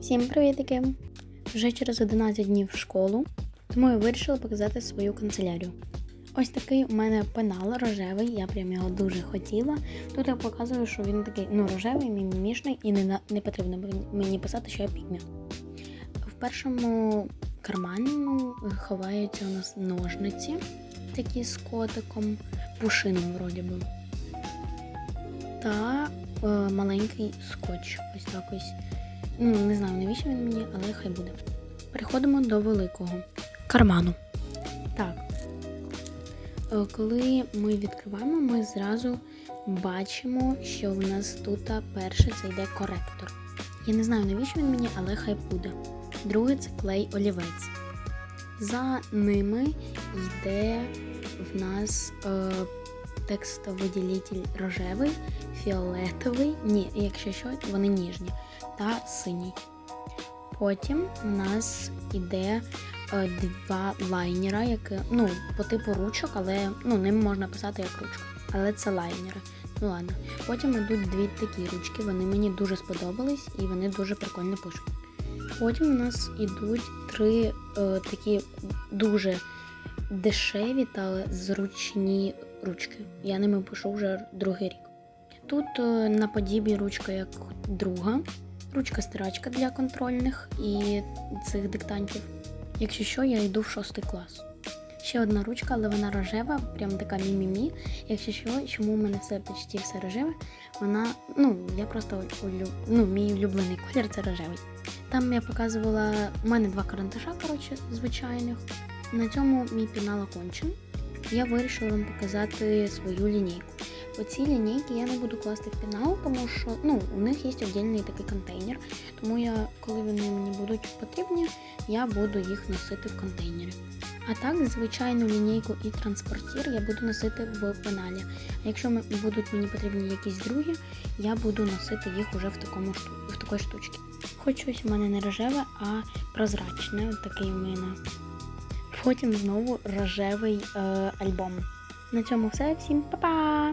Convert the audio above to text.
Всім привітики! Вже через 11 днів в школу, тому я вирішила показати свою канцелярію. Ось такий у мене пенал рожевий, я прям його дуже хотіла. Тут я показую, що він такий ну, рожевий, мімімішний, і не, не потрібно мені писати, що я пігмі. В першому кармані ховаються у нас ножниці, такі з котиком, пушином вроді би. Та е, маленький скотч. Ось так ось. Ну, не знаю, навіщо він мені, але хай буде. Переходимо до великого карману. Так. Е, Коли ми відкриваємо, ми зразу бачимо, що в нас тут перше це йде коректор. Я не знаю, навіщо він мені, але хай буде. Друге це клей олівець. За ними йде в нас е, текстовиділитель рожевий, фіолетовий, ні, якщо що, вони ніжні, та синій. Потім у нас іде е, два лайнера, які, ну, по типу ручок, але ну, ним можна писати як ручка. Але це лайнери. Ну ладно. Потім йдуть дві такі ручки, вони мені дуже сподобались і вони дуже прикольно пишуть. Потім у нас ідуть три е, такі дуже дешеві та зручні ручки. Я ними пишу вже другий рік. Тут е, на подібі ручка як друга, ручка-стирачка для контрольних і цих диктантів. Якщо що, я йду в шостий клас. Ще одна ручка, але вона рожева, прям така мі-мі-мі. Якщо що, чому у мене все почти все рожеве, вона, ну, я просто улю... ну, мій улюблений колір це рожевий. Там я показувала, у мене два карандаша, коротше, звичайних. На цьому мій пінал окончен. Я вирішила вам показати свою лінійку. Оці лінійки я не буду класти в пінал, тому що ну, у них є віддільний такий контейнер. Тому я, коли вони мені будуть потрібні, я буду їх носити в контейнері. А так, звичайну лінійку і транспортір я буду носити в пеналі. А якщо будуть мені потрібні якісь другі, я буду носити їх уже в такому в такої штучці. Хоч ось у мене не рожеве, а прозрачне, от такий у мене. Потім знову рожевий е, альбом. На цьому все. Всім па-па!